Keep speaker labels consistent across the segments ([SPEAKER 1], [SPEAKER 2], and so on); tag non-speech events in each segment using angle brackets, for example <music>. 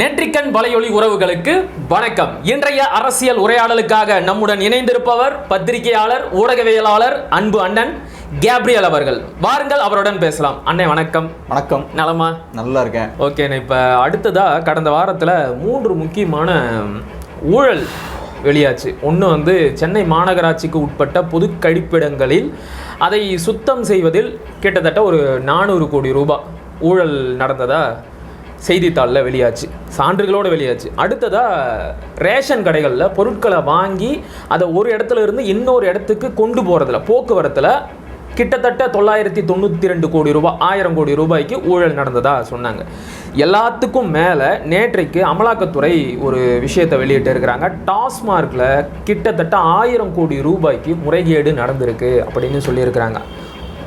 [SPEAKER 1] நெற்றிக்கண் வலையொலி உறவுகளுக்கு வணக்கம். இன்றைய அரசியல் உரையாடலுக்காக நம்முடன் இணைந்திருப்பவர் பத்திரிகையாளர் ஊடகவியலாளர் அன்பு அண்ணன் கேப்ரியல் அவர்கள். வாருங்கள் அவருடன் பேசலாம். அண்ணே வணக்கம்.
[SPEAKER 2] வணக்கம்.
[SPEAKER 1] நலமா?
[SPEAKER 2] நல்லா இருக்கேன்.
[SPEAKER 1] ஓகே இப்போ அடுத்ததா கடந்த வாரத்தில் மூன்று முக்கியமான ஊழல் வெளியாச்சு. ஒன்று வந்து சென்னை மாநகராட்சிக்கு உட்பட்ட பொது கழிப்பிடங்களில் அதை சுத்தம் செய்வதில் கிட்டத்தட்ட ஒரு நானூறு கோடி ரூபாய் ஊழல் நடந்ததா? செய்தித்தாளில் வெளியாச்சு சான்றுகளோடு வெளியாச்சு. அடுத்ததாக ரேஷன் கடைகளில் பொருட்களை வாங்கி அதை ஒரு இடத்துல இருந்து இன்னொரு இடத்துக்கு கொண்டு போகிறதுல போக்குவரத்தில் கிட்டத்தட்ட தொள்ளாயிரத்தி தொண்ணூற்றி ரெண்டு கோடி ரூபாய் ஆயிரம் கோடி ரூபாய்க்கு ஊழல் நடந்ததாக சொன்னாங்க. எல்லாத்துக்கும் மேலே நேற்றைக்கு அமலாக்கத்துறை ஒரு விஷயத்தை வெளியிட்டு இருக்கிறாங்க. டாஸ்மார்க்கில் கிட்டத்தட்ட ஆயிரம் கோடி ரூபாய்க்கு முறைகேடு நடந்திருக்கு அப்படின்னு சொல்லியிருக்கிறாங்க.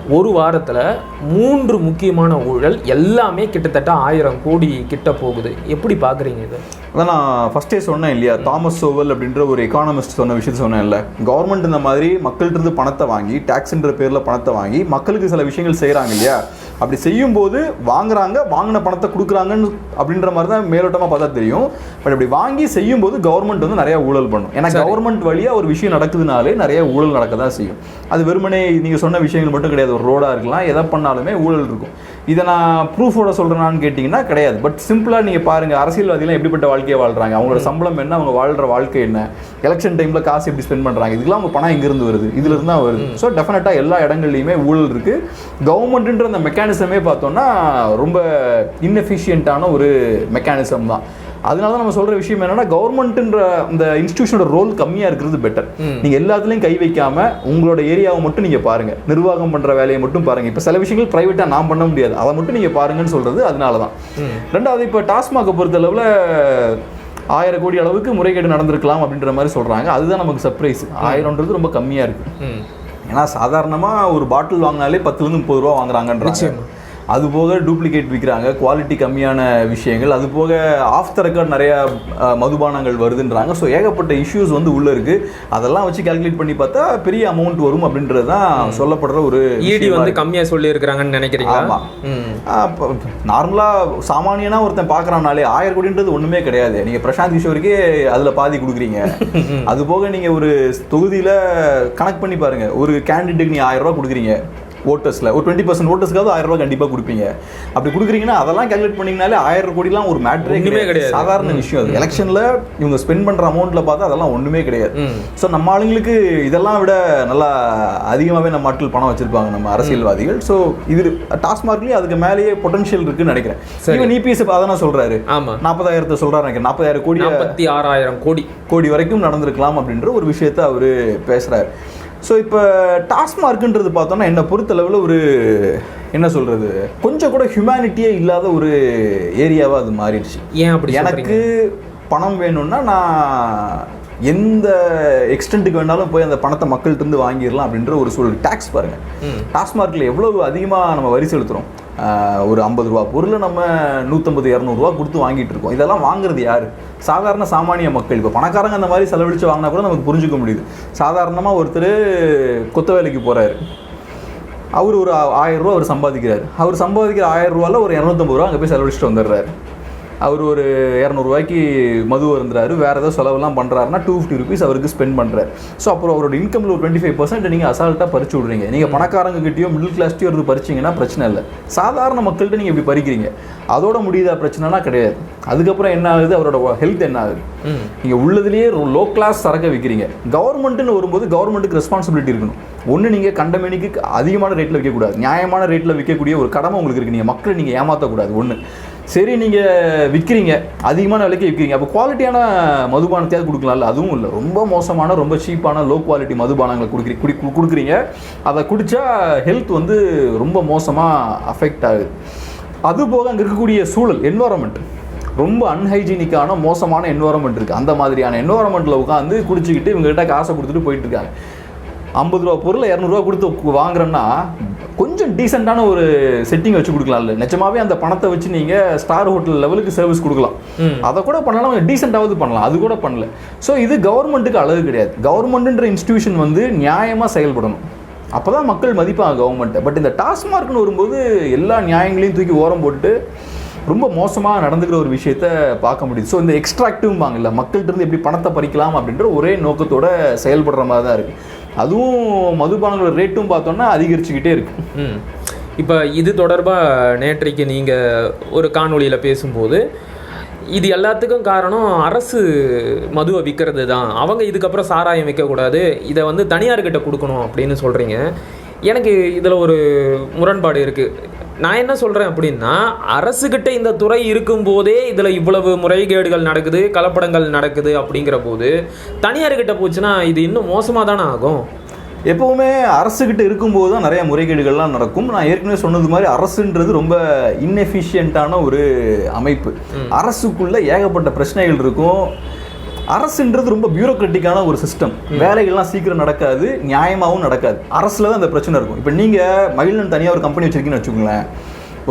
[SPEAKER 1] ஒரு வாரத்தில் மூன்று முக்கியமான ஊழல் எல்லாமே கிட்டத்தட்ட ஆயிரம் கோடி கிட்ட போகுது. எப்படி பார்க்குறீங்க இது?
[SPEAKER 2] அதான் நான் ஃபஸ்ட்டே சொன்னேன் இல்லையா தாமஸ் சோவல் அப்படின்ற ஒரு எக்கானமிஸ்ட் சொன்ன விஷயத்த சொன்னேன் இல்லை கவர்மெண்ட் இந்த மாதிரி மக்கள்கிட்ட பணத்தை வாங்கி டேக்ஸ்ன்ற பேரில் பணத்தை வாங்கி மக்களுக்கு சில விஷயங்கள் செய்கிறாங்க இல்லையா? அப்படி செய்யும்போது வாங்குறாங்க வாங்கின பணத்தை கொடுக்குறாங்கன்னு அப்படின்ற மாதிரி தான் மேலோட்டமாக பார்த்தா தெரியும். பட் அப்படி வாங்கி செய்யும்போது கவர்மெண்ட் வந்து நிறைய ஊழல் பண்ணும். ஏன்னா கவர்மெண்ட் வழியாக ஒரு விஷயம் நடக்குதுனாலே நிறைய ஊழல் நடக்க தான் செய்யும். அது வெறுமனே நீங்கள் சொன்ன விஷயங்கள் மட்டும் கிடையாது. ஒரு ரோடாக இருக்கலாம் எதை பண்ணாலுமே ஊழல் இருக்கும். இதை நான் ப்ரூஃபோட சொல்கிறேனான்னு கேட்டிங்கன்னா கிடையாது. பட் சிம்பிளாக நீங்கள் பாருங்கள் அரசியல்வாதிகள் எப்படிப்பட்ட வாழ்க்கையை வாழ்கிறாங்க அவங்களோட சம்பளம் என்ன? அவங்க வாழ்கிற வாழ்க்கை என்ன? எலெக்ஷன் டைமில் காசு எப்படி ஸ்பெண்ட் பண்ணுறாங்க இதுக்கெல்லாம் அவங்க பணம் எங்கேருந்து வருது? இதுலேருந்து தான் வருது. ஸோ டெஃபினட்டாக எல்லா இடங்கள்லையுமே ஊழல் இருக்குது கவர்மெண்ட்டுன்ற அந்த மெக்கானிசமே பார்த்தோம்னா ரொம்ப இன்எஃபிஷியண்ட்டான ஒரு மெக்கானிசம் தான். அதனால தான் நம்ம சொல்ற விஷயம் என்னன்னா கவர்மெண்ட்ன்ற இந்த இன்ஸ்டியூஷனோட ரோல் கம்மியா இருக்கிறது பெட்டர் நீங்க எல்லாத்துலயும் கை வைக்காம உங்களோட ஏரியாவை மட்டும் நீங்க பாருங்க. நிர்வாகம் பண்ற வேலையை மட்டும் பாருங்க. இப்ப சில விஷயங்கள் பிரைவேட்டா நான் பண்ண முடியாது. அதை மட்டும் நீங்க பாருங்கன்னு சொல்றது அதனால தான். ரெண்டாவது இப்ப டாஸ்மாகை பொறுத்த அளவுல ஆயிரம் கோடி அளவுக்கு முறைகேடு நடந்திருக்கலாம் அப்படின்ற மாதிரி சொல்றாங்க. அதுதான் நமக்கு சர்ப்ரைஸ் ஆயிரம்ன்றது ரொம்ப கம்மியா இருக்கு. ஏன்னா சாதாரணமாக ஒரு பாட்டில் வாங்கினாலே பத்துலேருந்து முப்பது ரூபா வாங்குறாங்கன்றாங்க. அது போக டூப்ளிகேட் விற்கிறாங்க குவாலிட்டி கம்மியான விஷயங்கள். அது போக ஆஃப் த ரெக்கார்ட் நிறைய மதுபானங்கள் வருதுன்றாங்க. ஸோ ஏகப்பட்ட இஷ்யூஸ் வந்து உள்ள இருக்கு. அதெல்லாம் வச்சு கால்குலேட் பண்ணி பார்த்தா பெரிய அமௌண்ட் வரும் அப்படின்றது தான் சொல்லப்படுற ஒரு
[SPEAKER 1] ஈடி
[SPEAKER 2] விஷயமா
[SPEAKER 1] வந்து
[SPEAKER 2] இருக்கு.
[SPEAKER 1] கம்மியா சொல்லி இருக்கிறாங்கன்னு நினைக்கிறீங்களா?
[SPEAKER 2] ஆமா.
[SPEAKER 1] ம்.
[SPEAKER 2] நார்மலாக சாமானியனா ஒருத்தன் பார்க்குறானாலே ஆயிரம் கோடின்றது ஒன்றுமே கிடையாது. நீங்கள் பிரசாந்த் கிஷோருக்கே அதில் பாதி கொடுக்குறீங்க. அது போக நீங்கள் ஒரு தொகுதியில் கனெக்ட் பண்ணி பாருங்க. ஒரு கேண்டிடேட்டுக்கு நீ ஆயிரம் ரூபாய் கொடுக்குறீங்க. ஓட்டர்ஸில். ஒரு டுவெண்ட்டி பர்சன்ட் ஓட்டர்ஸ்க்காவது ஆயிரம் ரூபாய் கண்டிப்பாக கொடுப்பீங்க. அப்படி கொடுக்குறீங்கன்னா அதெல்லாம் கால்குலேட் பண்ணீங்கனாலே ஆயிரம் கோடிலாம் ஒரு மேட்ரே கிடையாது. சாதாரண விஷயம் அது. எலெக்ஷனில் இவங்க ஸ்பெண்ட் பண்ணுற அமௌண்ட்டில் பார்த்தா அதெல்லாம் ஒன்றுமே கிடையாது. ஸோ நம்ம ஆளுங்களுக்கு இதெல்லாம் விட நல்லா அதிகமாகவே நம்ம ஆட்கள் பணம் வச்சிருப்பாங்க நம்ம அரசியல்வாதிகள். ஸோ இது டாஸ்மார்க்லேயும் அதுக்கு மேலேயே பொட்டன்ஷியல் இருக்குன்னு நினைக்கிறேன். ஈவன் இபிஎஸ் அதான் சொல்றாரு.
[SPEAKER 1] ஆமா.
[SPEAKER 2] நாற்பதாயிரத்தை சொல்றாரு நினைக்கிறேன். நாற்பதாயிரம் கோடி
[SPEAKER 1] நாற்பத்தி ஆறாயிரம் கோடி.
[SPEAKER 2] கோடி வரைக்கும் நடந்திருக்கலாம் அப்படின்ற ஒரு விஷயத்த அவர் பேசுறாரு. ஸோ இப்போ டாஸ்மார்க்குன்றது பார்த்தோம்னா என்னை பொறுத்தளவில் ஒரு என்ன சொல்றது கொஞ்சம் கூட ஹியூமனிட்டியே இல்லாத ஒரு ஏரியாவா அது மாறிடுச்சு.
[SPEAKER 1] ஏன் அப்படி
[SPEAKER 2] எனக்கு பணம் வேணும்னா நான் எந்த எக்ஸ்டென்ட்டுக்கு வேணாலும் போய் அந்த பணத்தை மக்கள்கிட்ட இருந்து வாங்கிடலாம் அப்படின்ற ஒரு சூழல். டேக்ஸ் பாருங்க.
[SPEAKER 1] ம்.
[SPEAKER 2] டாஸ்மார்க்கில் எவ்வளவு அதிகமாக நம்ம வரி செலுத்துறோம்? ஆஹ் ஒரு ஐம்பது ரூபா பொருளை நம்ம நூற்றம்பது இரநூறுவா கொடுத்து வாங்கிட்டு இருக்கோம். இதெல்லாம் வாங்குறது யார்? சாதாரண சாமானிய மக்கள். இப்போ பணக்காரங்க அந்த மாதிரி செலவழித்து வாங்கினா கூட நமக்கு புரிஞ்சுக்க முடியுது. சாதாரணமாக ஒருத்தர் கொத்த வேலைக்கு போகிறாரு அவர் ஒரு ஆயிரம் ரூபா அவர் சம்பாதிக்கிறார். அவர் சம்பாதிக்கிற ஆயிரம் ரூபாவில் ஒரு இரநூத்தம்பது ரூபா அங்கே போய் செலவழிச்சிட்டு வந்துடுறாரு. அவர் ஒரு இரநூறுவாய்க்கு மது வருந்துறாரு வேறு ஏதோ செலவெல்லாம் பண்ணுறாருன்னா டூ ஃபிஃப்டி ருபீஸ் அவருக்கு ஸ்பெண்ட் பண்ணுறாரு ஸோ அப்புறம் அவரோட இன்கமில் ஒரு டுவெண்ட்டி ஃபைவ் பர்சன்ட் நீங்கள் அசால்ட்டாக பறிச்சு விட்றீங்க. நீங்கள் பணக்காரங்க கிட்டயோ மிடில் கிளாஸ்டையோ இருந்து பறிச்சிங்கன்னா பிரச்சனை இல்லை. சாதாரண மக்கள்கிட்ட நீங்கள் இப்படி பறிக்கிறீங்க. அதோட முடியுதா பிரச்சனைனா கிடையாது. அதுக்கப்புறம் என்ன ஆகுது? அவரோட ஹெல்த் என்ன ஆகுது? நீங்கள் உள்ளதுலேயே லோ கிளாஸ் சரக்கை விற்கிறீங்க கவர்மெண்ட்டுன்னு வரும்போது கவர்மெண்ட்டுக்கு ரெஸ்பான்சிபிலிட்டி இருக்கணும். ஒன்று நீங்கள் கண்டமேனிக்கு அதிகமான ரேட்டில் விற்கக்கூடாது நியாயமான ரேட்டில் விற்கக்கூடிய ஒரு கடமை உங்களுக்கு இருக்கு. நீங்கள் மக்களை நீங்கள் ஏமாற்றக்கூடாது ஒன்று சரி நீங்கள் விற்கிறீங்க அதிகமான விலைக்கு விற்கிறீங்க அப்போ குவாலிட்டியான மதுபானத்தையாவது கொடுக்கலாம்ல? அதுவும் இல்லை. ரொம்ப மோசமான ரொம்ப சீப்பான லோ குவாலிட்டி மதுபானங்களை கொடுக்குறீ குடி கொடுக்குறீங்க. அதை குடித்தா ஹெல்த் வந்து ரொம்ப மோசமாக அஃபெக்ட் ஆகுது. அதுபோக அங்கே இருக்கக்கூடிய சூழல் என்வாரன்மெண்ட் ரொம்ப அன்ஹைஜீனிக்கான மோசமான என்வாரன்மெண்ட் இருக்குது அந்த மாதிரியான என்வாரன்மெண்ட்டில் உட்காந்து குடிச்சிக்கிட்டு இவங்ககிட்ட காசை கொடுத்துட்டு போயிட்டுருக்காங்க ஐம்பது ரூபா பொருளை இரநூறுவா கொடுத்து வாங்குறோன்னா கொஞ்சம் டீசெண்டான ஒரு செட்டிங் வச்சு கொடுக்கலாம்ல நிஜமாவே அந்த பணத்தை வச்சு நீங்கள் ஸ்டார் ஹோட்டல் லெவலுக்கு சர்வீஸ் கொடுக்கலாம். அதை கூட பண்ணலாம் டீசெண்டாவது பண்ணலாம். அது கூட பண்ணல. ஸோ இது கவர்மெண்ட்டுக்கு அழகு கிடையாது. கவர்மெண்ட்டுன்ற இன்ஸ்டிடியூஷன் வந்து நியாயமாக செயல்படணும். அப்போ தான் மக்கள் மதிப்பாங்க கவர்மெண்ட்டை பட் இந்த டாஸ்மார்க்னு வரும்போது எல்லா நியாயங்களையும் தூக்கி ஓரம் போட்டு ரொம்ப மோசமாக நடந்துக்கிற ஒரு விஷயத்த பார்க்க முடியுது. ஸோ இந்த எக்ஸ்ட்ராக்டிவ்பாங்கல்ல மக்கள்கிட்ட இருந்து எப்படி பணத்தை பறிக்கலாம் அப்படின்ற ஒரே நோக்கத்தோட செயல்படுற மாதிரி தான் இருக்குது அதுவும் மதுபானங்களோட ரேட்டும் பார்த்தோன்னா அதிகரிச்சுக்கிட்டே இருக்கு.
[SPEAKER 1] இப்போ இது தொடர்பாக நேற்றைக்கு நீங்கள் ஒரு காணொளியில் பேசும்போது இது எல்லாத்துக்கும் காரணம் அரசு மதுவை விற்கிறது தான். அவங்க இதுக்கப்புறம் சாராயம் விற்கக்கூடாது இதை வந்து தனியார்கிட்ட கொடுக்கணும் அப்படின்னு சொல்கிறீங்க எனக்கு இதில் ஒரு முரண்பாடு இருக்குது நான் என்ன சொல்கிறேன் அப்படின்னா அரசுகிட்ட இந்த துறை இருக்கும்போதே இதில் இவ்வளவு முறைகேடுகள் நடக்குது கலப்படங்கள் நடக்குது அப்படிங்கிற போது தனியார்கிட்ட போச்சுன்னா இது இன்னும் மோசமாக தானே ஆகும்?
[SPEAKER 2] எப்பவுமே அரசுகிட்ட இருக்கும்போது தான் நிறைய முறைகேடுகள்லாம் நடக்கும். நான் ஏற்கனவே சொன்னது மாதிரி அரசுன்றது ரொம்ப இன்எஃபிஷியண்ட்டான ஒரு அமைப்பு. அரசுக்குள்ள ஏகப்பட்ட பிரச்சனைகள் இருக்கும். அரசுன்றது ரொம்ப பியூரோக்ராட்டிக்கான ஒரு சிஸ்டம் வேலைகள்லாம் சீக்கிரம் நடக்காது நியாயமாகவும் நடக்காது. அரசுல தான் அந்த பிரச்சனை இருக்கும். இப்போ நீங்க மகிழன் தனியாக ஒரு கம்பெனி வச்சிருக்கீங்கன்னு வச்சுக்கோங்களேன்.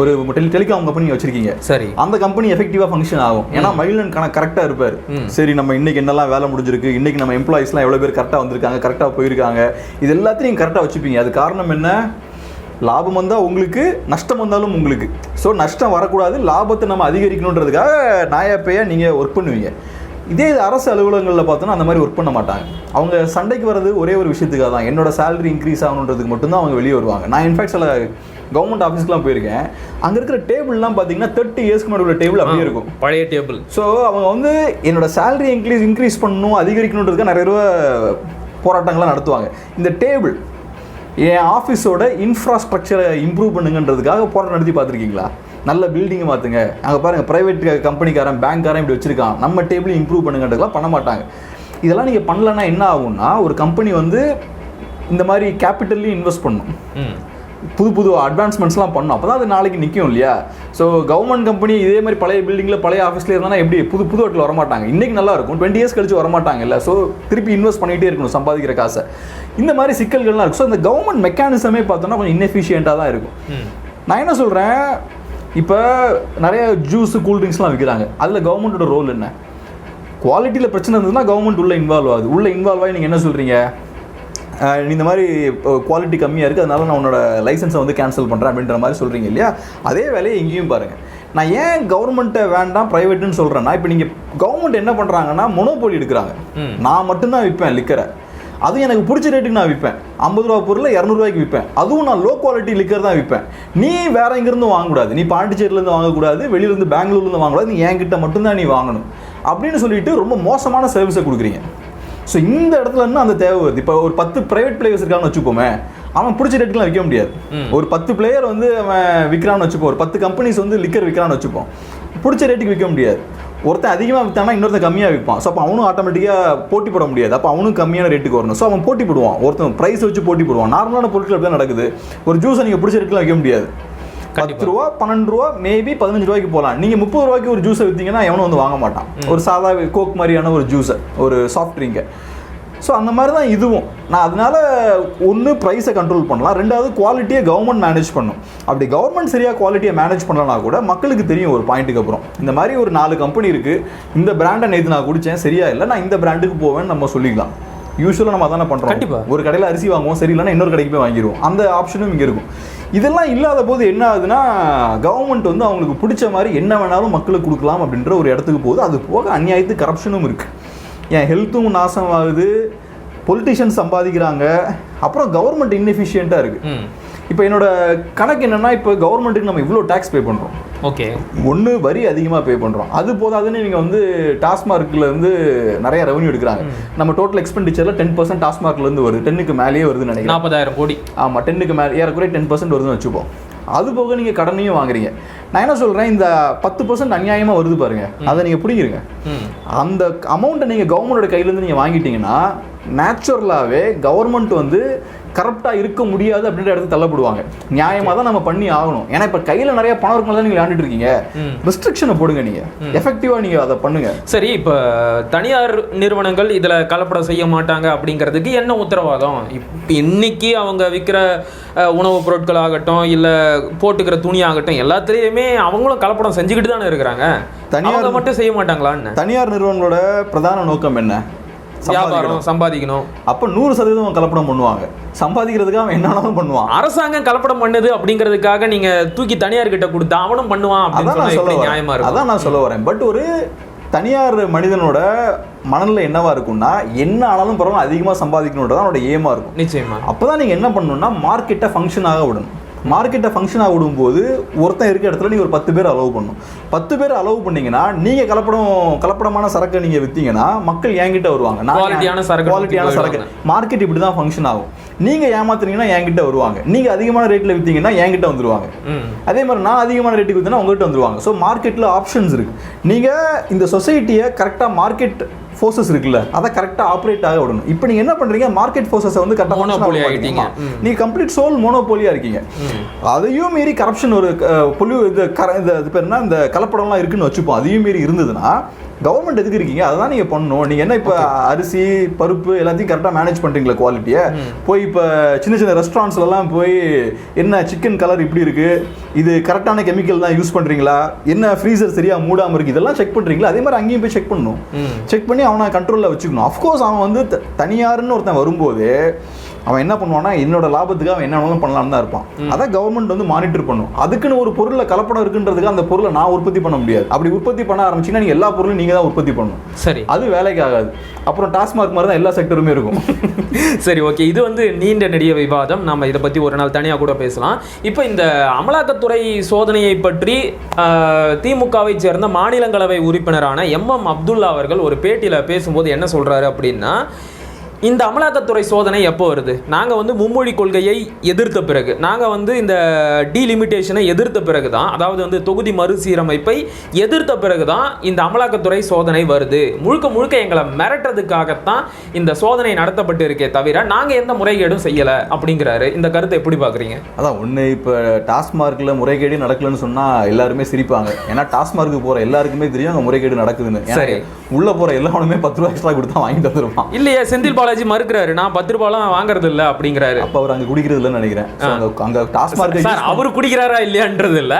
[SPEAKER 2] ஒரு டெலி டெலிகாம் கம்பெனி வச்சிருக்கீங்க.
[SPEAKER 1] சரி.
[SPEAKER 2] அந்த கம்பெனி எஃபெக்டிவாக ஃபங்க்ஷன் ஆகும். ஏன்னா மகிழன் கணக்கு கரெக்டாக இருப்பார். சரி நம்ம இன்னைக்கு என்னெல்லாம் வேலை முடிஞ்சிருக்கு இன்னைக்கு நம்ம எம்ப்ளாயிஸ்லாம் எவ்வளோ பேர் கரெக்டாக வந்திருக்காங்க கரெக்டாக போயிருக்காங்க இது எல்லாத்தையும் கரெக்டாக வச்சுப்பீங்க. அது காரணம் என்ன? லாபம் வந்தால் உங்களுக்கு நஷ்டம் வந்தாலும் உங்களுக்கு. ஸோ நஷ்டம் வரக்கூடாது. லாபத்தை நம்ம அதிகரிக்கணுன்றதுக்காக நாயாப்பையாக நீங்கள் ஒர்க் பண்ணுவீங்க. இதே இது அரசு அலுவலகங்களில் பார்த்தோன்னா அந்த மாதிரி ஒர்க் பண்ண மாட்டாங்க. அவங்க சண்டைக்கு வர்றது ஒரே ஒரு விஷயத்துக்காக தான். என்னோட சேலரி இன்க்ரீஸ் ஆகணுன்றதுக்கு மட்டும்தான் அவங்க வெளியே வருவாங்க. நான் இன்ஃபேக்ட் சில கவர்மெண்ட் ஆஃபீஸ்க்குலாம் போயிருக்கேன். அங்கே இருக்கிற டேபிள்லாம் பார்த்தீங்கன்னா தேர்ட்டி இயர்ஸ்க்கு முன்னாடி உள்ள டேபிள் அப்படியே இருக்கும்.
[SPEAKER 1] பழைய டேபிள்
[SPEAKER 2] ஸோ அவங்க வந்து என்னோட சேலரி இன்க்ரீஸ் இன்க்ரீஸ் பண்ணணும் அதிகரிக்கணுன்றதுக்கு நிறைய ரூபா போராட்டங்கள்லாம் நடத்துவாங்க. இந்த டேபிள் என் ஆஃபீஸோட இன்ஃப்ராஸ்ட்ரக்சரை இம்ப்ரூவ் பண்ணுங்கன்றதுக்காக போராட்டம் நடத்தி பார்த்துருக்கீங்களா? நல்ல பில்டிங்கை மாற்றுங்க அங்கே பாருங்கள் ப்ரைவேட் கம்பெனிக்காரன் பேங்க்காரன் இப்படி வச்சுருக்கான். நம்ம டேபிள் இம்ப்ரூவ் பண்ணுங்கன்றதுலாம் பண்ண மாட்டாங்க. இதெல்லாம் நீங்கள் பண்ணலன்னா என்ன ஆகும்னா ஒரு கம்பெனி வந்து இந்த மாதிரி கேபிட்டல்லையும் இன்வெஸ்ட் பண்ணும். புது புது அட்வான்ஸ்மெண்ட்ஸ்லாம் பண்ணணும் அப்போ தான் அது நாளைக்கு நிற்கும் இல்லையா? ஸோ கவர்மெண்ட் கம்பெனி இதே மாதிரி பழைய பில்டிங்கில் பழைய ஆஃபீஸில் இருந்தால் எப்படி? புது புது இடத்துல வரமாட்டாங்க. இன்றைக்கி நல்லா இருக்கும். டுவெண்ட்டி இயர்ஸ் கழிச்சு வரமாட்டாங்க இல்லை. ஸோ திருப்பி இன்வெஸ்ட் பண்ணிகிட்டே இருக்கணும் சம்பாதிக்கிற காசை. இந்த மாதிரி சிக்கல்கள்லாம் இருக்கும் ஸோ இந்த கவர்மெண்ட் மெக்கானிசமே பார்த்தோன்னா கொஞ்சம் inefficient-ஆ தான் இருக்கும். நான் என்ன சொல்கிறேன் இப்போ நிறைய ஜூஸ் கூல்ட்ரிங்க்ஸ்லாம் விற்கிறாங்க அதில் கவர்மெண்ட்டோட ரோல் என்ன? குவாலிட்டியில் பிரச்சனை இருந்ததுன்னா கவர்மெண்ட் உள்ள இன்வால்வ் ஆகுது. உள்ள இன்வால்வ் ஆகி நீங்கள் என்ன சொல்கிறீங்க நீ இந்த மாதிரி குவாலிட்டி கம்மியாக இருக்குது அதனால நான் உன்னோட லைசன்ஸை வந்து கேன்சல் பண்ணுறேன் அப்படின்ற மாதிரி சொல்கிறீங்க இல்லையா? அதே வேலையை இங்கேயும் பாருங்கள் நான் ஏன் கவர்மெண்ட்டை வேண்டாம் ப்ரைவேட்டுன்னு சொல்கிறேன்னா இப்போ நீங்கள் கவர்மெண்ட் என்ன பண்ணுறாங்கன்னா மொனோபோலி எடுக்கிறாங்க. நான் மட்டும்தான் விற்பேன் லிக்கரை அதுவும் எனக்கு பிடிச்ச ரேட்டுக்கு நான் விற்பேன். ஐம்பது ரூபா பொருளை இரநூறுவாய்க்கு விற்பேன். அதுவும் நான் லோ குவாலிட்டி லிக்கர் தான் விற்பேன். நீ வேற எங்கேருந்து வாங்கக்கூடாது. நீ பாண்டிச்சேரியிலேருந்து வாங்கக்கூடாது வெளியிலேருந்து பெங்களூர்லேருந்து வாங்கக்கூடாது நீ என்கிட்ட மட்டும்தான் நீ வாங்கணும். அப்படின்னு சொல்லிட்டு ரொம்ப மோசமான சர்வீஸை கொடுக்குறீங்க. ஸோ இந்த இடத்துல இருந்து அந்த தேவை வருது. இப்போ ஒரு பத்து பிரைவேட் பிளேயர்ஸ் இருக்கான்னு வச்சுப்போமே அவன் பிடிச்ச ரேட்டுக்குலாம் விற்க முடியாது. ஒரு பத்து பிளேயர் வந்து அவன் விற்கிறான்னு வச்சுப்போம். ஒரு பத்து கம்பெனிஸ் வந்து லிக்கர் விற்கிறான்னு வச்சுப்போம். பிடிச்ச ரேட்டுக்கு விற்க முடியாது. ஒருத்தன் அதிகமாக விற்றானா இன்னொருத்தன் கம்மியாக விற்பான் ஸோ அப்போ அவனும் ஆட்டோமேட்டிக்காக போட்டி போட முடியாது. அப்போ அவனும் கம்மியான ரேட்டுக்கு வரணும். ஸோ அவன் போட்டி போடுவான். ஒருத்தன் ப்ரைஸ் வச்சு போட்டி போடுவான். நார்மலான பொருட்கள் அப்படி தான் நடக்குது. ஒரு ஜூஸை நீங்கள் பிடிச்ச ரேட்டுக்குலாம் விற்க முடியாது. பத்து ரூபா பன்னெண்டு ரூபா மேபி பதினஞ்சு ரூபாய்க்கு போகலாம் நீங்கள் முப்பது ரூபாய்க்கு ஒரு ஜூஸை விற்றீங்கன்னா எவனும் வந்து வாங்க மாட்டான். ஒரு சாதா கோக் மாதிரியான ஒரு ஜூஸை ஒரு சாஃப்ட் ட்ரிங்கை ஸோ அந்த மாதிரி தான் இதுவும். நான் அதனால ஒன்று ப்ரைஸை கண்ட்ரோல் பண்ணலாம். ரெண்டாவது குவாலிட்டியை கவர்மெண்ட் மேனேஜ் பண்ணும். அப்படி கவர்மெண்ட் சரியாக குவாலிட்டியை மேனேஜ் பண்ணலனா கூட மக்களுக்கு தெரியும் ஒரு பாயிண்ட்டுக்கு அப்புறம். இந்த மாதிரி ஒரு நாலு கம்பெனி இருக்குது இந்த பிராண்டை நேற்று நான் குடித்தேன் சரியா இல்லை நான் இந்த பிராண்டுக்கு போவேன்னு நம்ம சொல்லிக்கலாம். யூஸ்வலாக நம்ம அதானே பண்ணுறோம்
[SPEAKER 1] கண்டிப்பா.
[SPEAKER 2] ஒரு கடையில் அரிசி வாங்குவோம் சரியில்லைன்னா இன்னொரு கடைக்கு போய் வாங்கிடுவோம். அந்த ஆப்ஷனும் இங்கே இருக்கும். இதெல்லாம் இல்லாத போது என்ன ஆகுதுன்னா கவர்மெண்ட் வந்து அவங்களுக்கு பிடிச்ச மாதிரி என்ன வேணாலும் மக்களுக்கு கொடுக்கலாம் அப்படின்ற ஒரு இடத்துக்கு போகுது. அது போக அநியாயத்து கரப்ஷனும் இருக்குது என் ஹெல்த்தும் நாசமாகுது. பொலிட்டிஷியன்ஸ் சம்பாதிக்கிறாங்க. அப்புறம் கவர்மெண்ட் இன்னெஃபிஷியண்ட்டாக இருக்குது இப்போ என்னோட கணக்கு என்னன்னா இப்போ கவர்மெண்ட்டுக்கு நம்ம இவ்வளோ டேக்ஸ் பே பண்ணுறோம்
[SPEAKER 1] ஓகே.
[SPEAKER 2] ஒன்று வரி அதிகமாக பே பண்ணுறோம் அது போதாதுன்னு நீங்கள் வந்து டாஸ்மார்க்கில் இருந்து நிறைய ரெவன்யூ எடுக்கிறாங்க. நம்ம டோட்டல் எக்ஸ்பெண்டிச்சரில் டென் பர்சன்ட் டாஸ்மார்க்லேருந்து வருது. டென்னுக்கு மேலேயே வருதுன்னு நினைக்கிறேன்.
[SPEAKER 1] நாற்பதாயிரம் கோடி.
[SPEAKER 2] ஆமாம் டென்னுக்கு மேலே ஏறக்குறைய டென் பர்சன்ட் வருதுன்னு வச்சுப்போம். அது போக நீங்கள் கடனையும் வாங்குறீங்க. நான் என்ன சொல்கிறேன் இந்த பத்து பர்சன்ட் அநியாயமாக வருது பாருங்க. அதை நீங்கள் பிடிக்கிறீங்க
[SPEAKER 1] ம்.
[SPEAKER 2] அந்த அமௌண்ட்டை நீங்கள் கவர்மெண்டோட கையிலேருந்து நீங்கள் வாங்கிட்டீங்கன்னா நேச்சுரலாகவே கவர்மெண்ட் வந்து கரெக்டாக இருக்க முடியாது அப்படின்ற இடத்துக்கு தள்ளப்படுவாங்க. நியாயமாக தான் நம்ம பண்ணி ஆகணும். ஏன்னா இப்போ கையில் நிறைய பணம் இருக்கும் தான் நீங்கள் விளையாண்டுட்டு இருக்கீங்க. ரெஸ்ட்ரிக்ஷனை போடுங்க நீங்கள் எஃபெக்டிவாக நீங்கள் அதை பண்ணுங்க.
[SPEAKER 1] சரி இப்போ தனியார் நிறுவனங்கள் இதில் கலப்படம் செய்ய மாட்டாங்க அப்படிங்கிறதுக்கு என்ன உத்தரவாதம்? இப்போ இன்னைக்கு அவங்க விற்கிற உணவுப் பொருட்கள் ஆகட்டும் இல்லை போட்டுக்கிற துணி ஆகட்டும் எல்லாத்துலேயுமே அவங்களும் கலப்படம் செஞ்சுக்கிட்டு தானே இருக்கிறாங்க.
[SPEAKER 2] தனியார்
[SPEAKER 1] மட்டும் செய்ய மாட்டாங்களான்னு?
[SPEAKER 2] தனியார் நிறுவனங்களோட பிரதான நோக்கம் என்ன?
[SPEAKER 1] வியாபாரம் சம்பாதிக்கணும்.
[SPEAKER 2] அப்ப நூறு சதவீதம் கலப்படம் பண்ணுவாங்க. சம்பாதிக்கிறதுக்கு அவன் என்னன்னாலும் பண்ணுவான்.
[SPEAKER 1] அரசாங்கம் கலப்படம் பண்ணுது அப்படிங்கிறதுக்காக நீங்க தூக்கி தனியார் கிட்ட கொடுத்தா அவனும் பண்ணுவான் அப்படின்னு
[SPEAKER 2] சொல்ல
[SPEAKER 1] எப்படி
[SPEAKER 2] வரேன்.
[SPEAKER 1] நியாயமா இருக்கும்?
[SPEAKER 2] அதான் நான் சொல்ல வரேன். பட் ஒரு தனியார் மனிதனோட மனநிலை என்னவா இருக்கும்னா என்ன ஆனாலும் பரவாயில்ல அதிகமா சம்பாதிக்கணுன்றது அவனோட ஏமா இருக்கும்.
[SPEAKER 1] நிச்சயமா.
[SPEAKER 2] அப்பதான் நீங்க என்ன பண்ணணும்னா மார்க்கெட்டை ஃபங்க்ஷன் ஆக விடணும். மார்க்கெட்டை ஃபங்க்ஷன் ஆக விடும்போது ஒருத்தன் இருக்க இடத்துல நீங்க ஒரு பத்து பேர் அலோவ் பண்ணணும். பத்து பேர் அலோவ் பண்ணீங்கன்னா நீங்க கலப்படம் கலப்படமான சரக்கை நீங்க வித்தீங்கன்னா மக்கள் என்கிட்ட வருவாங்க. நான்
[SPEAKER 1] குவாலிட்டியான சரக்கு
[SPEAKER 2] குவாலிட்டியான சரக்கு. மார்க்கெட் இப்படி தான் ஃபங்க்ஷன் ஆகும். நீங்க ஏமாத்துறீங்கன்னா என்கிட்ட வருவாங்க. நீங்க அதிகமான ரேட்ல வித்தீங்கன்னா என்கிட்ட வந்துருவாங்க. அதே மாதிரி நான் அதிகமான ரேட்டுக்கு வித்தனா உங்ககிட்ட வந்துருவாங்க. ஸோ மார்க்கெட்டில் ஆப்ஷன்ஸ் இருக்கு. நீங்க இந்த சொசைட்டியை கரெக்டாக மார்க்கெட் ஃபோர்ஸஸ் இருக்குல்ல அதை கரெக்டாக ஆப்ரேட் ஆக விடணும். இப்போ நீங்க என்ன பண்றீங்க? மார்க்கெட் ஃபோர்ஸஸை வந்து கரெக்டாக
[SPEAKER 1] ஆயிட்டீங்க. ம்.
[SPEAKER 2] நீங்க கம்ப்ளீட் சோல் மோனோபோலியா இருக்கீங்க. அதையும் மீறி கரப்ஷன் ஒரு அஹ், பொலி இது கர இந்த இது என்ன? இந்த கலப்படம்லாம் இருக்குன்னு வச்சுப்போம். அதையும் மீறி இருந்ததுன்னா கவர்மெண்ட் எதுக்கு இருக்கீங்க? அதான் நீங்க பண்ணணும். நீங்க என்ன இப்போ அரிசி பருப்பு எல்லாத்தையும் கரெக்டாக மேனேஜ் பண்றீங்களா குவாலிட்டியை போய் இப்போ சின்ன சின்ன ரெஸ்டாரண்ட்ஸ்ல எல்லாம் போய் என்ன சிக்கன் கலர் இப்படி இருக்கு? இது கரெக்டான கெமிக்கல் தான் யூஸ் பண்றீங்களா? என்ன ஃப்ரீசர் சரியா மூடாம இருக்கு? இதெல்லாம் செக் பண்றீங்களா? அதே மாதிரி அங்கேயும் போய் செக் பண்ணணும். செக் பண்ணி அவனை கண்ட்ரோலில் வச்சுக்கணும். அஃப்கோர்ஸ் அவன் வந்து த- தனியார்னு ஒருத்தன் வரும்போது அவன் என்ன பண்ணுவான்னா என்னோட லாபத்துக்கு அவன் என்ன வேணாலும் பண்ணலாம்னு தான் இருப்பான். அதை கவர்மெண்ட் வந்து மானிட்டர் பண்ணும். அதுக்குன்னு ஒரு பொருளில் கலப்படம் இருக்குன்றதுக்கு அந்த பொருளை நான் உற்பத்தி பண்ண முடியாது. அப்படி உற்பத்தி பண்ண ஆரம்பிச்சீங்கன்னா நீங்க எல்லா பொருளும் நீங்க தான் உற்பத்தி பண்ணணும்.
[SPEAKER 1] சரி.
[SPEAKER 2] அது வேலைக்கு ஆகாது. அப்புறம் டாஸ்மார்க் மாதிரி தான் எல்லா செக்டருமே இருக்கும். <laughs>
[SPEAKER 1] சரி ஓகே இது வந்து நீண்ட நெடிய விவாதம். நம்ம இதை பற்றி ஒரு நாள் தனியாக கூட பேசலாம். இப்போ இந்த அமலாக்கத்துறை சோதனையை பற்றி திமுகவை சேர்ந்த மாநிலங்களவை உறுப்பினரான எம் எம் அப்துல்லா அவர்கள் ஒரு பேட்டியில் பேசும்போது என்ன சொல்றாரு அப்படின்னா இந்த அமலாக்கத்துறை சோதனை எப்போ வருது? நாங்கள் வந்து மும்மொழி கொள்கையை எதிர்த்த பிறகு நாங்கள் வந்து இந்த டீலிமிட்டேஷனை எதிர்த்த பிறகு தான் அதாவது வந்து தொகுதி மறுசீரமைப்பை எதிர்த்த பிறகு தான் இந்த அமலாக்கத்துறை சோதனை வருது. முழுக்க முழுக்க எங்களை மிரட்டுறதுக்காகத்தான் இந்த சோதனை நடத்தப்பட்டு இருக்கே தவிர நாங்கள் எந்த முறைகேடும் செய்யலை அப்படிங்கிறாரு. இந்த கருத்தை எப்படி பார்க்குறீங்க?
[SPEAKER 2] அதான் ஒன்று இப்போ டாஸ்மார்க்கில் முறைகேடு நடக்கலன்னு சொன்னால் எல்லாருமே சிரிப்பாங்க. ஏன்னா டாஸ்மார்க்கு போகிற எல்லாருக்குமே தெரியும் அங்கே முறைகேடு நடக்குதுன்னு.
[SPEAKER 1] சரி.
[SPEAKER 2] உள்ள போகிற எல்லாருமே பத்து ரூபா எக்ஸ்ட்ரா கொடுத்தா வாங்கிட்டு வந்துருப்பான்
[SPEAKER 1] இல்லையே செந்தில் பாலாஜி மறுக்கிறாரு. நான் பத்து ரூபாலாம் வாங்குறது இல்லை அப்படிங்கிறாரு.
[SPEAKER 2] அப்போ அவர் அங்கே குடிக்கிறது இல்லைன்னு நினைக்கிறேன் அங்க டாஸ்மார்க்
[SPEAKER 1] சார் அவர் குடிக்கிறாரா இல்லையான்றது இல்ல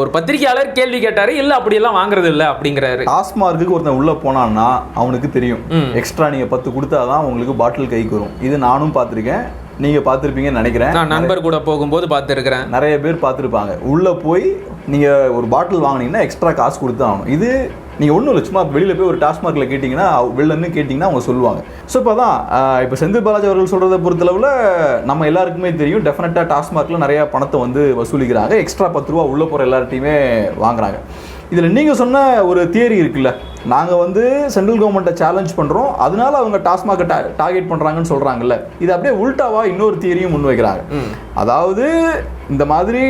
[SPEAKER 1] ஒரு பத்திரிகையாளர் கேள்வி கேட்டாரு இல்ல அப்படியெல்லாம் வாங்குறது இல்ல அப்படிங்கிறாரு
[SPEAKER 2] டாஸ்மார்க்கு ஒருத்தன் உள்ள போனான்னா அவனுக்கு தெரியும். எக்ஸ்ட்ரா நீங்க பத்து கொடுத்தாதான் உங்களுக்கு பாட்டில் கைக்கு வரும் இது நானும் பார்த்திருக்கேன். நீங்க பார்த்திருப்பீங்கன்னு நினைக்கிறேன்.
[SPEAKER 1] நான் நண்பர் கூட போகும்போது பார்த்துருக்கிறேன்.
[SPEAKER 2] நிறைய பேர் பார்த்துருப்பாங்க. உள்ள போய் நீங்க ஒரு பாட்டில் வாங்குனீங்கன்னா எக்ஸ்ட்ரா காசு கொடுத்து ஆகணும் இது நீங்க ஒன்றும் இல்லை சும்மா வெளியில போய் ஒரு டாஸ்மார்க்ல கேட்டிங்கன்னா வெளிலன்னு கேட்டிங்கன்னா அவங்க சொல்லுவாங்க. ஸோ இப்போ தான் இப்போ செந்தில் பாலாஜி அவர்கள் சொல்றதை பொறுத்தளவில் நம்ம எல்லாருக்குமே தெரியும் டெஃபினட்டாக டாஸ்மார்க்ல நிறைய பணத்தை வந்து வசூலிக்கிறாங்க. எக்ஸ்ட்ரா பத்து ரூபா உள்ள போற எல்லார்ட்டையுமே வாங்குறாங்க. இதில் நீங்கள் சொன்ன ஒரு தியரி இருக்குல்ல நாங்கள் வந்து சென்ட்ரல் கவர்மெண்ட்டை சேலஞ்ச் பண்ணுறோம் அதனால அவங்க டாஸ்மாகை டா டார்கெட் பண்ணுறாங்கன்னு சொல்கிறாங்கல்ல இது அப்படியே உல்டாவா இன்னொரு தியரியும் முன்வைக்கிறாங்க.
[SPEAKER 1] ம்.
[SPEAKER 2] அதாவது இந்த மாதிரி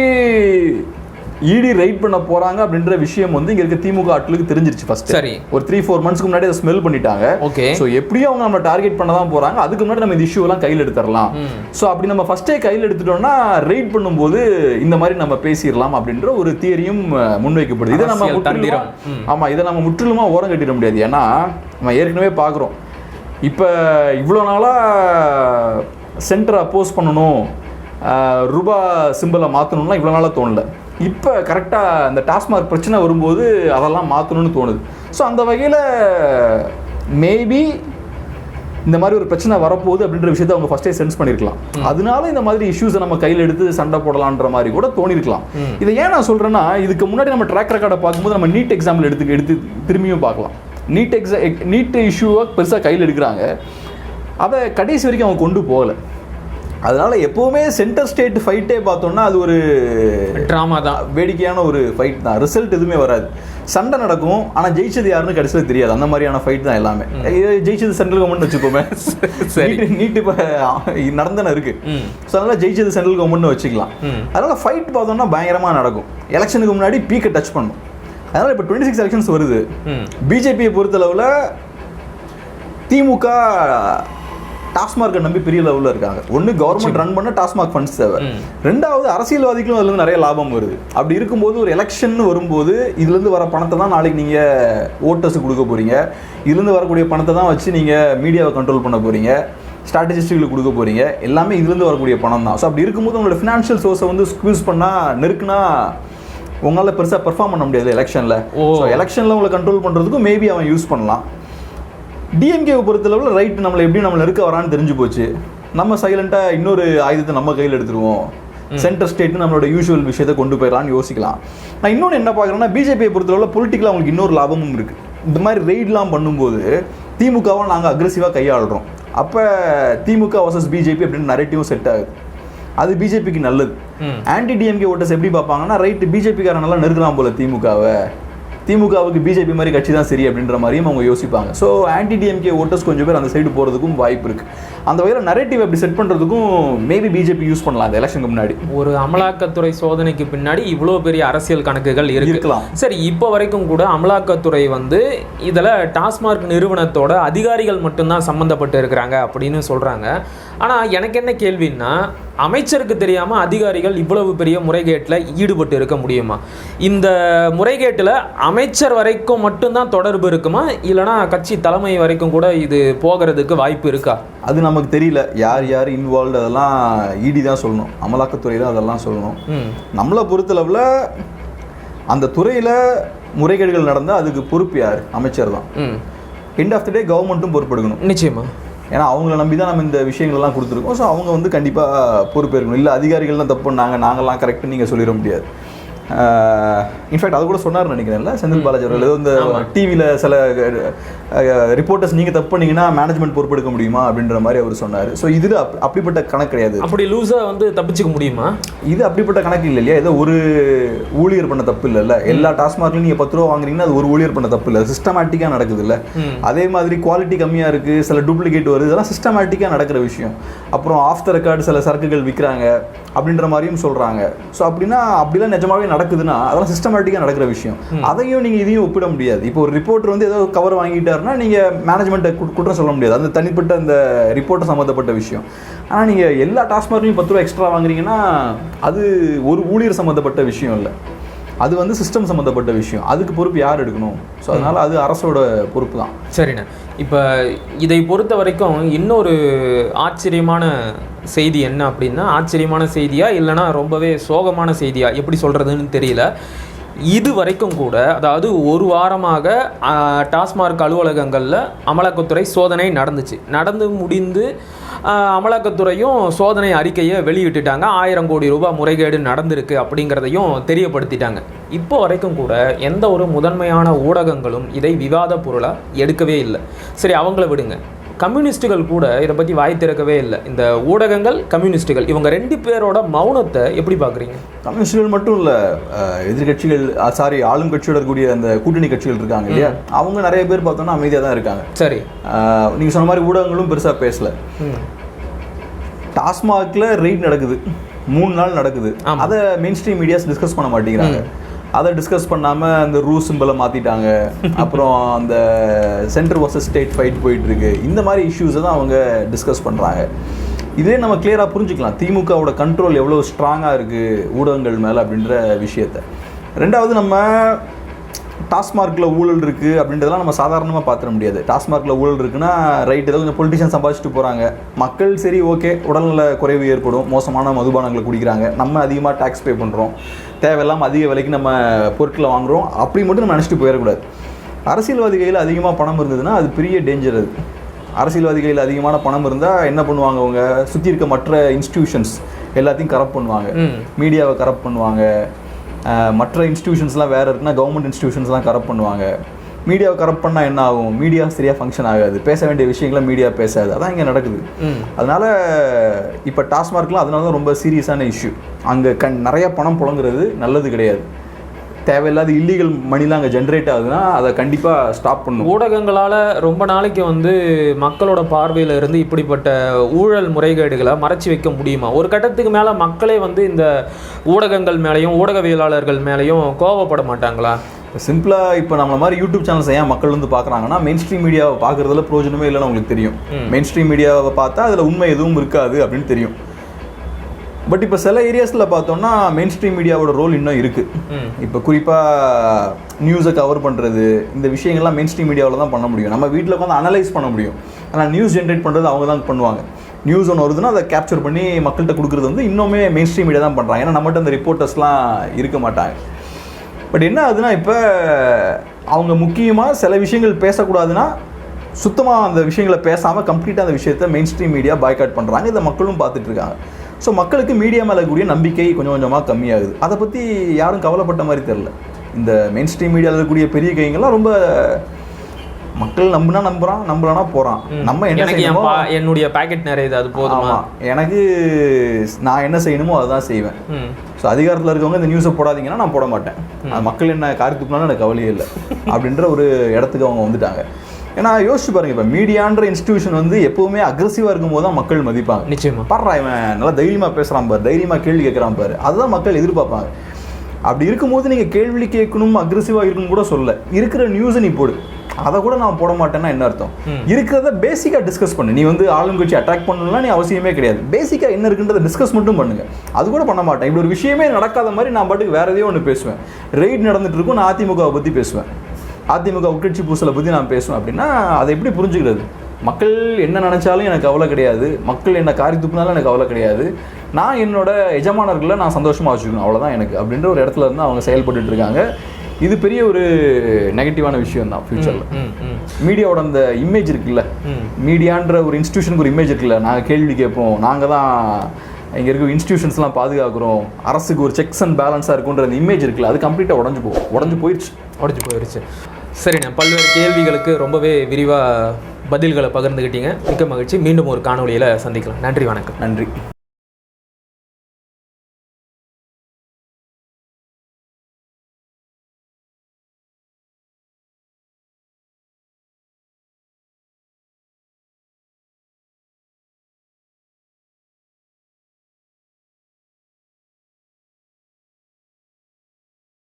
[SPEAKER 2] இடி ரைட் பண்ண போறாங்க அப்படின்ற விஷயம் வந்து இங்க இருக்க திமுக ஆட்களுக்கு தெரிஞ்சிருச்சு ஃபர்ஸ்ட்
[SPEAKER 1] சரி.
[SPEAKER 2] ஒரு த்ரீ ஃபோர் மந்த்ஸ்க்கு முன்னாடி அதை ஸ்மெல் பண்ணிட்டாங்க.
[SPEAKER 1] ஓகே.
[SPEAKER 2] ஸோ எப்படியும் அவங்க நம்ம டார்கெட் பண்ண தான் போறாங்க. அதுக்கு முன்னாடி நம்ம இந்த இஷ்யூ எல்லாம் கையில் எடுத்துடலாம். ஸோ அப்படி நம்ம ஃபர்ஸ்டே கையில் எடுத்துட்டோம்னா ரைட் பண்ணும்போது இந்த மாதிரி நம்ம பேசிடலாம் அப்படின்ற ஒரு தியரியும் முன்வைக்கப்படுது. இதை நம்ம முற்றிலுமா. ஆமா இதை நம்ம முற்றிலுமா ஓரம் கட்டிட முடியாது. ஏன்னா நம்ம ஏற்கனவே பார்க்குறோம் இப்போ இவ்வளோ நாளாக சென்டர் அப்போஸ் பண்ணணும் ரூபா சிம்பிளை மாற்றணும்லாம் இவ்வளோ நாளாக தோணல. இப்போ கரெக்டாக இந்த டாஸ்மார்க் பிரச்சனை வரும்போது அதெல்லாம் மாற்றணும்னு தோணுது. ஸோ அந்த வகையில் மேபி இந்த மாதிரி ஒரு பிரச்சனை வரப்போகுது அப்படின்ற விஷயத்தை அவங்க ஃபர்ஸ்டே சென்ஸ் பண்ணியிருக்கலாம் அதனால இந்த மாதிரி இஷ்யூஸை நம்ம கையில் எடுத்து சண்டை போடலான்ற மாதிரி கூட தோணிருக்கலாம். இதை ஏன் நான் சொல்றேன்னா இதுக்கு முன்னாடி நம்ம ட்ராக் ரெக்கார்டை பார்க்கும்போது நம்ம நீட் எக்ஸாம்பிள் எடுத்து எடுத்து திரும்பியும் பார்க்கலாம். நீட் எக்ஸா நீட் இஷ்யூவை பெருசாக கையில் எடுக்கிறாங்க. அதை கடைசி வரைக்கும் அவங்க கொண்டு போகல. அதனால எப்பவுமே சென்டர் ஸ்டேட் ஃபைட்டே பார்த்தோம்னா அது ஒரு
[SPEAKER 1] ட்ராமா தான்.
[SPEAKER 2] வேடிக்கையான ஒரு ஃபைட் தான். ரிசல்ட் எதுவுமே வராது. சண்டை நடக்கும் ஆனால் ஜெயிச்சது யாருன்னு கடைசியில் தெரியாது. அந்த மாதிரியான ஃபைட் தான் எல்லாமே. ஜெயிச்சது சென்ட்ரல் கவர்மெண்ட் வச்சுக்கோமே. <laughs>
[SPEAKER 1] சரி.
[SPEAKER 2] நீட் நீட் இப்போ நடந்தானே இருக்கு. ஸோ அதனால ஜெயிச்சது சென்ட்ரல் கவர்மெண்ட் வச்சுக்கலாம். அதனால ஃபைட் பார்த்தோம்னா பயங்கரமாக நடக்கும். எலெக்ஷனுக்கு முன்னாடி பீக்கை டச் பண்ணும். அதனால இப்போ டுவெண்ட்டி சிக்ஸ் எலெக்ஷன்ஸ் வருது பிஜேபியை பொறுத்தளவில் திமுக டாஸ்மார்க்கை நம்பி பெரிய லெவலில் இருக்காங்க. ஒன்று கவர்மெண்ட் ரன் பண்ண டாஸ்மாக் ஃபண்ட்ஸ் தேவை. ரெண்டாவது அரசியல்வாதிகளும் அதுலேருந்து நிறைய லாபம் வருது. அப்படி இருக்கும்போது ஒரு எலெக்ஷன் வரும்போது இதுலேருந்து வர பணத்தை தான் நாளைக்கு நீங்கள் ஓட்டர்ஸுக்கு கொடுக்க போகிறீங்க இதுலேருந்து வரக்கூடிய பணத்தை தான் வச்சு நீங்கள் மீடியாவை கண்ட்ரோல் பண்ண போகிறீங்க ஸ்ட்ராட்டஜிஸ்டுகளுக்கு கொடுக்க போகிறீங்க எல்லாமே இதுலேருந்து வரக்கூடிய பணம் தான். ஸோ அப்படி இருக்கும்போது உங்களோட ஃபினான்ஷியல் சோர்ஸை வந்து ஸ்க்யூஸ் பண்ணால் நெருக்குனா உங்களால் பெருசாக பெர்ஃபார்ம் பண்ண முடியாது எலெக்ஷனில்
[SPEAKER 1] ஓ.
[SPEAKER 2] ஸோ எலெக்ஷனில் உங்களை கண்ட்ரோல் பண்ணுறதுக்கும் மேபி அவன் யூஸ் பண்ணலாம். டிஎம்கேவை பொறுத்தளவில் ரைட் நம்மளை எப்படி நம்மளை இருக்க வரான்னு தெரிஞ்சு போச்சு. நம்ம சைலண்ட்டாக இன்னொரு ஆயுதத்தை நம்ம கையில் எடுத்துருவோம். சென்டர் ஸ்டேட் நம்மளோட யூஷுவல் விஷயத்தை கொண்டு போயிடலாம்னு யோசிக்கலாம். நான் இன்னொன்று என்ன பார்க்குறேன்னா பிஜேபியை பொறுத்தளவில் பொலிட்டிக்கலாக அவங்களுக்கு இன்னொரு லாபமும் இருக்குது இந்த மாதிரி ரெய்ட்லாம் பண்ணும்போது திமுகவை நாங்கள் அக்ரெசிவாக கையாளுறோம். அப்போ திமுக வர்சஸ் பிஜேபி அப்படின்னு நரேட்டிவும் செட் ஆகுது. அது பிஜேபிக்கு நல்லது. ஆன்டி டிஎம்கே ஓட்டர்ஸ் எப்படி பார்ப்பாங்கன்னா ரைட் பிஜேபிக்காரன் நல்லா நெருக்கலாம் போல திமுகவை. திமுகவுக்கு பிஜேபி மாதிரி கட்சி தான் சரி அப்படின்ற மாதிரியும் அவங்க யோசிப்பாங்க. ஸோ ஆன்டி டிஎம்கே ஓட்டர்ஸ் கொஞ்சம் பேர் அந்த சைடு போகிறதுக்கும் வாய்ப்பு இருக்கு. அந்த வகையில் நரேட்டிவ் அப்படி செட் பண்ணுறதுக்கும் மேபி பிஜேபி யூஸ் பண்ணலாம் அந்த எலெக்ஷனுக்கு முன்னாடி.
[SPEAKER 1] ஒரு அமலாக்கத்துறை சோதனைக்கு பின்னாடி இவ்வளோ பெரிய அரசியல் கணக்குகள் இருக்கு.
[SPEAKER 2] இருக்கலாம்.
[SPEAKER 1] சரி இப்போ வரைக்கும் கூட அமலாக்கத்துறை வந்து இதில் டாஸ்மார்க் நிறுவனத்தோட அதிகாரிகள் மட்டும்தான் சம்மந்தப்பட்டு இருக்கிறாங்க அப்படின்னு சொல்கிறாங்க ஆனால் எனக்கு என்ன கேள்வின்னா அமைச்சருக்கு தெரியாமல் அதிகாரிகள் இவ்வளவு பெரிய முறைகேட்டில் ஈடுபட்டு இருக்க முடியுமா? இந்த முறைகேட்டில் அமைச்சர் வரைக்கும் மட்டும்தான் தொடர்பு இருக்குமா? இல்லைனா கட்சி தலைமை வரைக்கும் கூட இது போகிறதுக்கு வாய்ப்பு இருக்கா?
[SPEAKER 2] அது நமக்கு தெரியல. யார் யார் இன்வால்வ் அதெல்லாம் இடி தான் சொல்லணும். அமலாக்கத்துறை தான் அதெல்லாம் சொல்லணும். நம்மளை பொறுத்தளவில் அந்த துறையில் முறைகேடுகள் நடந்தால் அதுக்கு பொறுப்பு யார்? அமைச்சர் தான். எண்ட் ஆஃப் த டே கவர்மெண்ட்டும் பொறுப்பெடுக்கணும்.
[SPEAKER 1] நிச்சயமா.
[SPEAKER 2] ஏன்னா அவங்கள நம்பி தான் நம்ம இந்த விஷயங்கள்லாம் கொடுத்துருக்கோம். ஸோ அவங்க வந்து கண்டிப்பாக பொறுப்பேற்கணும். இல்லை அதிகாரிகள் தான் தப்பு பண்ணாங்க. நாங்கள்லாம் கரெக்ட்னு நீங்கள் சொல்லிட முடியாது. இன்ஃபேக்ட் அது கூட சொன்னார் நினைக்கிறேன்ல செந்தில் பாலாஜி அவர்கள். ஏதோ இந்த டிவியில் சில ரிப்போர்ட்டர்ஸ் நீங்கள் தப்பு பண்ணீங்கன்னா மேனேஜ்மெண்ட் பொறுப்பெடுக்க முடியுமா அப்படின்ற மாதிரி அவர் சொன்னார். ஸோ இது அப் அப்படிப்பட்ட கணக்கு கிடையாது.
[SPEAKER 1] அப்படி லூஸாக வந்து தப்பிச்சுக்க முடியுமா?
[SPEAKER 2] இது அப்படிப்பட்ட கணக்கு இல்லை இல்லையா ஏதோ ஒரு ஊழியர் பண்ண தப்பு இல்லைல்ல. எல்லா டாஸ்மார்க்லையும் நீங்கள் பத்து ரூபா வாங்குறீங்கன்னா அது ஒரு ஊழியர் பண்ண தப்பு இல்லை. சிஸ்டமேட்டிக்காக நடக்குது இல்லை அதே மாதிரி குவாலிட்டி கம்மியாக இருக்குது சில டூப்ளிகேட் வருது இதெல்லாம் சிஸ்டமேட்டிக்காக நடக்கிற விஷயம். அப்புறம் ஆஃப் த ரெக்கார்டு சில சரக்குகள் விற்கிறாங்க அப்படின்ற மாதிரியும் சொல்கிறாங்க ஸோ அப்படின்னா அப்படிலாம் நிஜமாவே நடக்குதுன்னா அதெல்லாம் சிஸ்டமேட்டிக்காக நடக்கிற விஷயம். அதையும் நீங்கள் இதையும் ஒப்பிட முடியாது. இப்போ ஒரு ரிப்போர்ட்டர் வந்து ஏதோ கவர் வாங்கிட்டாருன்னா நீங்கள் மேனேஜ்மெண்ட்டை குற்றம் சொல்ல முடியாது. அந்த தனிப்பட்ட அந்த ரிப்போர்ட்டர் சம்மந்தப்பட்ட விஷயம். ஆனால் நீங்கள் எல்லா டாஸ்மார்க்லையும் பத்து ரூபா எக்ஸ்ட்ரா வாங்குறீங்கன்னா அது ஒரு ஊழியர் சம்மந்தப்பட்ட விஷயம் இல்லை. அது வந்து சிஸ்டம் சம்மந்தப்பட்ட விஷயம். அதுக்கு பொறுப்பு யார் எடுக்கணும்? ஸோ அதனால் அது அரசோட பொறுப்பு தான்
[SPEAKER 1] சரிண்ணே. இப்போ இதை பொறுத்த வரைக்கும் இன்னொரு ஆச்சரியமான செய்தி என்ன அப்படின்னா ஆச்சரியமான செய்தியா இல்லைன்னா ரொம்பவே சோகமான செய்தியா? எப்படி சொல்கிறதுன்னு தெரியல. இது வரைக்கும் கூட அதாவது ஒரு வாரமாக டாஸ்மார்க் அலுவலகங்களில் அமலாக்கத்துறை சோதனை நடந்துச்சு. நடந்து முடிந்து அமலாக்கத்துறையும் சோதனை அறிக்கையை வெளியிட்டுட்டாங்க. ஆயிரம் கோடி ரூபாய் முறைகேடு நடந்திருக்கு அப்படிங்கிறதையும் தெரியப்படுத்திட்டாங்க. இப்போ வரைக்கும் கூட எந்த ஒரு முதன்மையான ஊடகங்களும் இதை விவாத பொருளாக எடுக்கவே இல்லை. சரி அவங்கள விடுங்க. கம்யூனிஸ்ட்டுகள் கூட இதை பற்றி வாய் திறக்கவே இல்லை. இந்த ஊடகங்கள் கம்யூனிஸ்ட்டுகள் இவங்க ரெண்டு பேரோட மௌனத்தை எப்படி பார்க்குறீங்க?
[SPEAKER 2] கம்யூனிஸ்டுகள் மட்டும் இல்லை எதிர்கட்சிகள் சாரி ஆளும் கட்சியோட இருக்கக்கூடிய அந்த கூட்டணி கட்சிகள் இருக்காங்க இல்லையா? அவங்க நிறைய பேர் பார்த்தோம்னா அமைதியாக தான் இருக்காங்க.
[SPEAKER 1] சரி.
[SPEAKER 2] நீங்கள் சொன்ன மாதிரி ஊடகங்களும் பெருசாக பேசல. டாஸ்மாகில் ரெய்ட் நடக்குது. மூணு நாள் நடக்குது. அதை மெயின் ஸ்ட்ரீம் மீடியாஸ் டிஸ்கஸ் பண்ண மாட்டேங்கிறாங்க. அதை டிஸ்கஸ் பண்ணாமல் அந்த ரூ சிம்பிளை மாற்றிட்டாங்க அப்புறம் அந்த சென்டர் வர்சஸ் ஸ்டேட் ஃபைட் போயிட்டுருக்கு. இந்த மாதிரி இஷ்யூஸை தான் அவங்க டிஸ்கஸ் பண்ணுறாங்க இதே நம்ம கிளியராக புரிஞ்சுக்கலாம். திமுகவோட கண்ட்ரோல் எவ்வளோ ஸ்ட்ராங்காக இருக்குது ஊடகங்கள் மேலே அப்படின்ற விஷயத்த. ரெண்டாவது நம்ம டாஸ்மார்க்கில் ஊழல் இருக்குது அப்படின்றதெல்லாம் நம்ம சாதாரணமாக பார்த்துட முடியாது. டாஸ்மார்க்கில் ஊழல் இருக்குன்னா ரைட் ஏதோ கொஞ்சம் பொலிட்டிஷியன் சம்பாதிச்சுட்டு போகிறாங்க மக்கள் சரி ஓகே உடல்நல குறைவு ஏற்படும் மோசமான மதுபானங்களை குடிக்கிறாங்க. நம்ம அதிகமாக டேக்ஸ் பே பண்ணுறோம் தேவையில்லாமல் அதிக விலைக்கு நம்ம பொருட்களை வாங்குறோம். அப்படி மட்டும் நம்ம நினச்சிட்டு போயிடக்கூடாது. அரசியல்வாதி கையில் அதிகமாக பணம் இருந்ததுன்னா அது பெரிய டேஞ்சர் அது. அரசியல்வாதி கையில் அதிகமான பணம் இருந்தால் என்ன பண்ணுவாங்க அவங்க? சுற்றி இருக்க மற்ற இன்ஸ்டிடியூஷன்ஸ் எல்லாத்தையும் கரப்ட் பண்ணுவாங்க. மீடியாவை கரப்ட் பண்ணுவாங்க. மற்ற இன்ஸ்டிடியூஷன்ஸ்லாம் வேறு இருக்குன்னா கவர்மெண்ட் இன்ஸ்டிடியூஷன்ஸ்லாம் கரப்ட் பண்ணுவாங்க. மீடியாவை கரப்ட் பண்ணால் என்ன ஆகும்? மீடியா சரியாக ஃபங்க்ஷன் ஆகாது. பேச வேண்டிய விஷயங்களை மீடியா பேசாது. அதான் இங்கே நடக்குது. அதனால இப்போ டாஸ்மார்க்லாம் அதனால தான் ரொம்ப சீரியஸான இஷ்யூ அங்கே கண் நிறைய பணம் புழங்குறது நல்லது கிடையாது. தேவையில்லாத இல்லீகல் மணிலாம் அங்கே ஜென்ரேட் ஆகுதுன்னா அதை கண்டிப்பாக ஸ்டாப் பண்ணும்.
[SPEAKER 1] ஊடகங்களால் ரொம்ப நாளைக்கு வந்து மக்களோட பார்வையில் இருந்து இப்படிப்பட்ட ஊழல் முறைகேடுகளை மறைச்சி வைக்க முடியுமா? ஒரு கட்டத்துக்கு மேலே மக்களே வந்து இந்த ஊடகங்கள் மேலேயும் ஊடகவியலாளர்கள் மேலேயும் கோவப்பட மாட்டாங்களா?
[SPEAKER 2] சிம்பிளாக இப்போ நம்மள மாதிரி யூடியூப் சேனல்ஸ் ஏன் மக்கள் வந்து பார்க்குறாங்கன்னா மெயின் ஸ்ட்ரீம் மீடியாவை பார்க்குறதுல பிரயோஜனமே இல்லைன்னு உங்களுக்கு தெரியும். மெயின் ஸ்ட்ரீம் மீடியாவை பார்த்தா அதில் உண்மை எதுவும் இருக்காது அப்படின்னு தெரியும். பட் இப்போ சில ஏரியாஸில் பார்த்தோம்னா மெயின் ஸ்ட்ரீம் மீடியாவோட ரோல் இன்னும் இருக்குது இப்போ குறிப்பாக நியூஸை கவர் பண்ணுறது இந்த விஷயங்கள்லாம் மெயின் ஸ்ட்ரீம் மீடியாவில் தான் பண்ண முடியும். நம்ம வீட்டில் உட்காந்து அனலைஸ் பண்ண முடியும். ஆனால் நியூஸ் ஜென்ரேட் பண்ணுறது அவங்க தான் பண்ணுவாங்க. நியூஸ் ஒன்று வருதுன்னா அதை கேப்சர் பண்ணி மக்கள்கிட்ட கொடுக்குறது வந்து இன்னுமே மெயின் ஸ்ட்ரீம் மீடியா தான் பண்ணுறாங்க ஏன்னா நம்மகிட்ட அந்த ரிப்போர்ட்டர்ஸ்லாம் இருக்க மாட்டாங்க. பட் என்ன ஆகுதுன்னா இப்போ அவங்க முக்கியமாக சில விஷயங்கள் பேசக்கூடாதுன்னா சுத்தமாக அந்த விஷயங்களை பேசாமல் கம்ப்ளீட்டாக அந்த விஷயத்தை மெயின் ஸ்ட்ரீம் மீடியா பாய்காட் பண்ணுறாங்க இதை மக்களும் பார்த்துட்டு இருக்காங்க. ஸோ மக்களுக்கு மீடியா மேலே கூடிய நம்பிக்கை கொஞ்சம் கொஞ்சமாக கம்மியாகுது. அதை பற்றி யாரும் கவலைப்பட்ட மாதிரி தெரில இந்த மெயின் ஸ்ட்ரீம் மீடியாவில் இருக்கக்கூடிய பெரிய கைங்கெல்லாம் ரொம்ப மக்கள் நம்புனா நம்புறான் நம்பலனா போகிறான் நம்ம என்ன செய்யணுமோ
[SPEAKER 1] என்னுடைய பாக்கெட் நிறையுது அது போதுமா?
[SPEAKER 2] எனக்கு நான் என்ன செய்யணுமோ அதுதான் செய்வேன். ஸோ அதிகாரத்தில் இருக்கவங்க இந்த நியூஸை போடாதீங்கன்னா நான் போட மாட்டேன். மக்கள் என்ன காரி துப்புனாலும் எனக்கு கவலையே இல்லை. அப்படின்ற ஒரு இடத்துக்கு அவங்க வந்துட்டாங்க. ஏன்னா யோசிச்சு பாருங்க இப்போ மீடியான்ற இன்ஸ்டிடியூஷன் வந்து எப்பவுமே அக்ரஸிவாக இருக்கும்போது தான் மக்கள் மதிப்பாங்க.
[SPEAKER 1] நிச்சயமா.
[SPEAKER 2] பாடுறா இவன் நல்லா தைரியமாக பேசுகிறான் பாரு தைரியமாக கேள்வி கேட்குறான் பாரு. அதுதான் மக்கள் எதிர்பார்ப்பாங்க. அப்படி இருக்கும்போது நீங்கள் கேள்வி கேட்கணும் அக்ரஸிவாக இருக்கணும் கூட சொல்ல இருக்கிற நியூஸை நீ போடு. அதை கூட நான் போட மாட்டேன்னா என்ன அர்த்தம்? இருக்கிறத பேசிக்காக டிஸ்கஸ் பண்ணு. நீ வந்து ஆளுங்கட்சி அட்டாக் பண்ணணும்லாம் நீ அவசியமே கிடையாது. பேசிக்காக என்ன இருக்குன்றதை டிஸ்கஸ் மட்டும் பண்ணுங்க. அது கூட பண்ண மாட்டேன். இப்படி ஒரு விஷயமே நடக்காத மாதிரி நான் பாட்டுக்கு வேற எதையோ ஒன்று பேசுவேன். ரெய்ட் நடந்துட்டு இருக்கும் நான் அதிமுகவை பற்றி பேசுவேன். அதிமுக உட்கட்சி பூசலை பற்றி நான் பேசுவேன் அப்படின்னா அதை எப்படி புரிஞ்சுக்கிறது? மக்கள் என்ன நினைச்சாலும் எனக்கு கவலை கிடையாது. மக்கள் என்ன காரி துப்புனாலும் எனக்கு கவலை கிடையாது. நான் என்னோட எஜமானர்களை நான் சந்தோஷமாக வச்சுக்கணும். அவ்வளோதான் எனக்கு அப்படின்ற ஒரு இடத்துல இருந்து அவங்க செயல்பட்டுட்டு இருக்காங்க. இது பெரிய ஒரு நெகட்டிவான விஷயம் தான் ஃபியூச்சரில் மீடியாவோட அந்த இமேஜ் இருக்குல்ல. மீடியான்ற ஒரு இன்ஸ்டியூஷனுக்கு ஒரு இமேஜ் இருக்குல்ல? நாங்கள் கேள்வி கேட்போம். நாங்கள் தான் இங்கே இருக்க இன்ஸ்டியூஷன்ஸ்லாம் பாதுகாக்கிறோம். அரசுக்கு ஒரு செக்ஸ் அண்ட் பேலன்ஸாக இருக்குன்ற அந்த இமேஜ் இருக்குல்ல? அது கம்ப்ளீட்டாக உடஞ்சு போகும் உடஞ்சு போயிடுச்சு
[SPEAKER 1] உடஞ்சி போயிடுச்சு சரிண்ணே பல்வேறு கேள்விகளுக்கு ரொம்பவே விரிவாக பதில்களை பகிர்ந்துக்கிட்டீங்க மிக்க மகிழ்ச்சி. மீண்டும் ஒரு காணொலியில் சந்திக்கலாம். நன்றி வணக்கம்.
[SPEAKER 2] நன்றி.